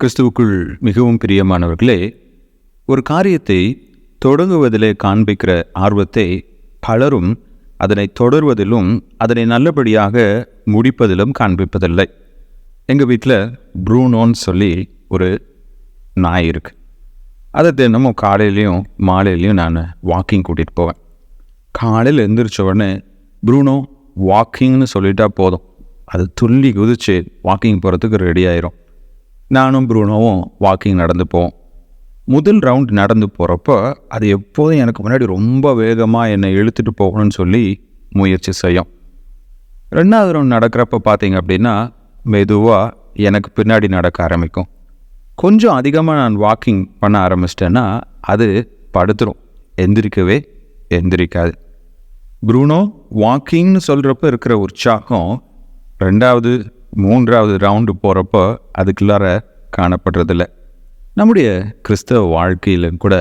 கிறிஸ்துவுக்குள் மிகவும் பிரியமானவர்களே ஒரு காரியத்தை தொடங்குவதிலே காண்பிக்கிற ஆர்வத்தை பலரும் அதனை தொடர்வதிலும் அதனை நல்லபடியாக முடிப்பதிலும் காண்பிப்பதில்லை. எங்கள் வீட்டில் ப்ரூனோன்னு சொல்லி ஒரு நாய் இருக்கு. அதை தினமும் காலையிலையும் மாலையிலையும் நான் வாக்கிங் கூட்டிகிட்டு போவேன். காலையில் எழுந்திரிச்ச உடனே ப்ரூனோ வாக்கிங்னு சொல்லிட்டா போதும். அது துள்ளி குதிச்சு வாக்கிங் போகிறதுக்கு ரெடி ஆயிரும். நானும் ப்ரூனோவும் வாக்கிங் நடந்து போவோம் முதல் ரவுண்ட் நடந்து போகிறப்போ அது எப்போதும் எனக்கு முன்னாடி ரொம்ப வேகமாக என்னை இழுத்துட்டு போகணும்னு சொல்லி முயற்சி செய்யும். ரெண்டாவது ரவுண்ட் நடக்கிறப்ப பார்த்தீங்க அப்படின்னா மெதுவாக எனக்கு பின்னாடி நடக்க ஆரம்பிக்கும். கொஞ்சம் அதிகமாக நான் வாக்கிங் பண்ண ஆரம்பிச்சிட்டேன்னா அது படுத்துரும். எந்திரிக்கவே எந்திரிக்காது. ப்ரூனோ வாக்கிங்னு சொல்கிறப்ப இருக்கிற உற்சாகம் ரெண்டாவது மூன்றாவது ரவுண்டு போகிறப்போ அதுக்குள்ளார காணப்படுறதில்ல. நம்முடைய கிறிஸ்தவ வாழ்க்கையிலும் கூட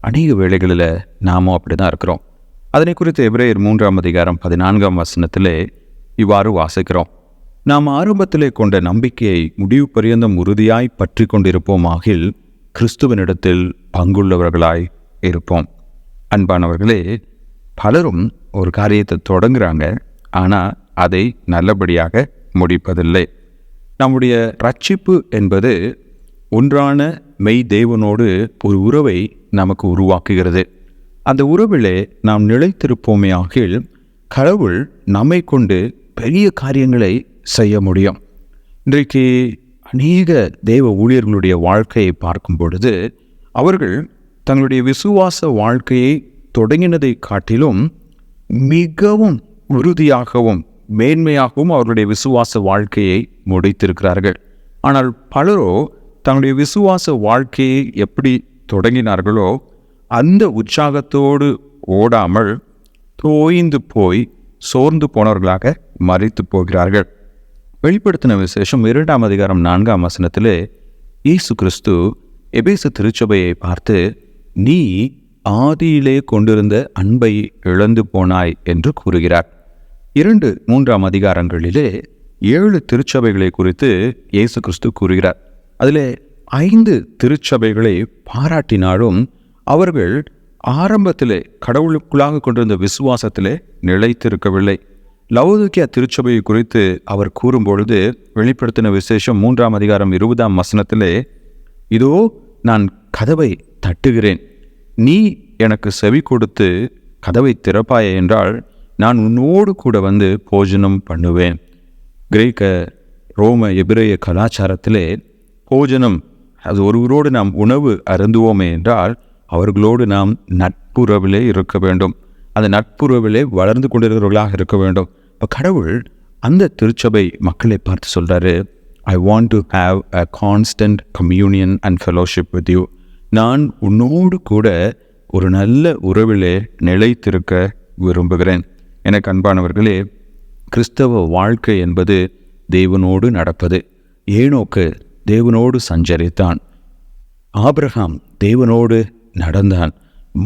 அநேக வேளைகளில் நாமும் அப்படி தான் இருக்கிறோம். அதனை குறித்து எப்ரேயர் மூன்றாம் அதிகாரம் பதினான்காம் வசனத்திலே இவ்வாறு வாசிக்கிறோம். நாம் ஆரம்பத்திலே கொண்ட நம்பிக்கையை முடிவு பரியந்தம் உறுதியாய் பற்றி கொண்டிருப்போமாகில் கிறிஸ்துவனிடத்தில் பங்குள்ளவர்களாய் இருப்போம். அன்பானவர்களே பலரும் ஒரு காரியத்தை தொடங்குகிறாங்க ஆனால் அதை நல்லபடியாக முடிப்பதில்லை. நம்முடைய ரட்சிப்பு என்பது ஒன்றான மெய் தேவனோடு ஒரு உறவை நமக்கு உருவாக்குகிறது. அந்த உறவிலே நாம் நிலைத்திருப்போமே ஆகில் கடவுள் நம்மை கொண்டு பெரிய காரியங்களை செய்ய முடியும். இன்றைக்கு அநேக தேவ ஊழியர்களுடைய வாழ்க்கையை பார்க்கும் பொழுது அவர்கள் தங்களுடைய விசுவாச வாழ்க்கையை தொடங்கினதை காட்டிலும் மிகவும் உறுதியாகவும் மேன்மையாகவும் அவர்களுடைய விசுவாச வாழ்க்கையை முடித்திருக்கிறார்கள். ஆனால் பலரோ தங்களுடைய விசுவாச வாழ்க்கையை எப்படி தொடங்கினார்களோ அந்த உற்சாகத்தோடு ஓடாமல் தோய்ந்து போய் சோர்ந்து போனவர்களாக மறைத்து போகிறார்கள். வெளிப்படுத்தின விசேஷம் இரண்டாம் அதிகாரம் நான்காம் வசனத்திலே இயேசு கிறிஸ்து எபேசு திருச்சபையை பார்த்து நீ ஆதியிலே கொண்டிருந்த அன்பை இழந்து போனாய் என்று கூறுகிறார். இரண்டு மூன்றாம் அதிகாரங்களிலே ஏழு திருச்சபைகளை குறித்து இயேசு கிறிஸ்து கூறுகிறார். அதிலே ஐந்து திருச்சபைகளை பாராட்டினாலும் அவர்கள் ஆரம்பத்திலே கடவுளுக்குள்ளாக கொண்டிருந்த விசுவாசத்திலே நிலைத்திருக்கவில்லை. லவோதுக்கியா திருச்சபையை குறித்து அவர் கூறும்பொழுது வெளிப்படுத்தின விசேஷம் மூன்றாம் அதிகாரம் இருபதாம் வசனத்திலே இதோ நான் கதவை தட்டுகிறேன். நீ எனக்கு செவி கொடுத்து கதவை திறப்பாய என்றால் நான் உன்னோடு கூட வந்து போஜனம் பண்ணுவேன். கிரேக்க ரோம எபிரேய கலாச்சாரத்திலே போஜனம் அது ஒருவரோடு நாம் உணவு அருந்துவோமே என்றால் அவர்களோடு நாம் நட்புறவிலே இருக்க வேண்டும். அந்த நட்புறவிலே வளர்ந்து கொண்டிருக்கிறவர்களாக இருக்க வேண்டும். இப்போ கடவுள் அந்த திருச்சபை மக்களை பார்த்து சொல்கிறாரு I want to have a constant communion and fellowship with you நான் உன்னோடு கூட ஒரு நல்ல உறவிலே நிலைத்திருக்க விரும்புகிறேன். எனக்கு அன்பானவர்களே கிறிஸ்தவ வாழ்க்கை என்பது தேவனோடு நடப்பது. ஏனோக்கு தேவனோடு சஞ்சரித்தான். ஆபிரகாம் தேவனோடு நடந்தான்.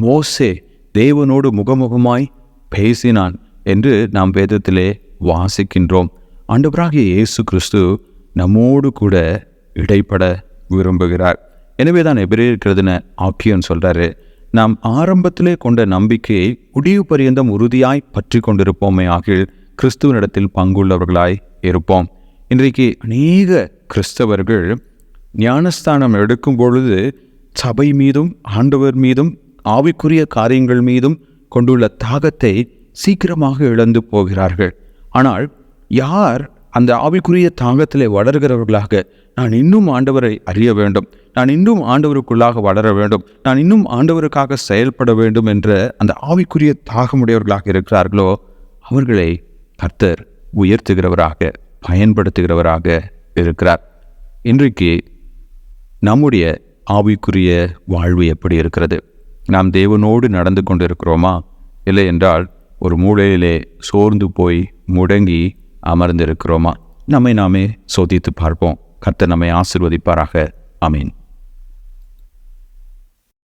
மோசே தேவனோடு முகமுகமாய் பேசினான் என்று நாம் வேதத்திலே வாசிக்கின்றோம். ஆண்டவராகிய இயேசு கிறிஸ்து நம்மோடு கூட இடைப்பட விரும்புகிறார். எனவே தான் எபிரேற்கிறதுன ஆக்கியன் சொல்கிறாரு நாம் ஆரம்பத்திலே கொண்ட நம்பிக்கையை முடிவு பரியந்தம் உறுதியாய் பற்றி கொண்டிருப்போமே ஆகில் கிறிஸ்துவனிடத்தில் பங்குள்ளவர்களாய் இருப்போம். இன்றைக்கு அநேக கிறிஸ்தவர்கள் ஞானஸ்தானம் எடுக்கும் பொழுது சபை மீதும் ஆண்டவர் மீதும் ஆவிக்குரிய காரியங்கள் மீதும் கொண்டுள்ள தாகத்தை சீக்கிரமாக இழந்து போகிறார்கள். ஆனால் யார் அந்த ஆவிக்குரிய தாகத்திலே வளர்கிறவர்களாக நான் இன்னும் ஆண்டவரை அறிய வேண்டும். நான் இன்னும் ஆண்டவருக்குள்ளாக வளர வேண்டும். நான் இன்னும் ஆண்டவருக்காக செயல்பட வேண்டும் என்ற அந்த ஆவிக்குரிய தாகமுடையவர்களாக இருக்கிறார்களோ அவர்களை கர்த்தர் உயர்த்துகிறவராக பயன்படுத்துகிறவராக இருக்கிறார். இன்றைக்கு நம்முடைய ஆவிக்குரிய வாழ்வு எப்படி இருக்கிறது? நாம் தேவனோடு நடந்து கொண்டிருக்கிறோமா? இல்லை என்றால் ஒரு மூலையிலே சோர்ந்து போய் முடங்கி அமர்ந்திருக்கிறோமா? நம்மை நாமே சோதித்து பார்ப்போம். கர்த்தர் நம்மை ஆசிர்வதிப்பாராக. அமீன்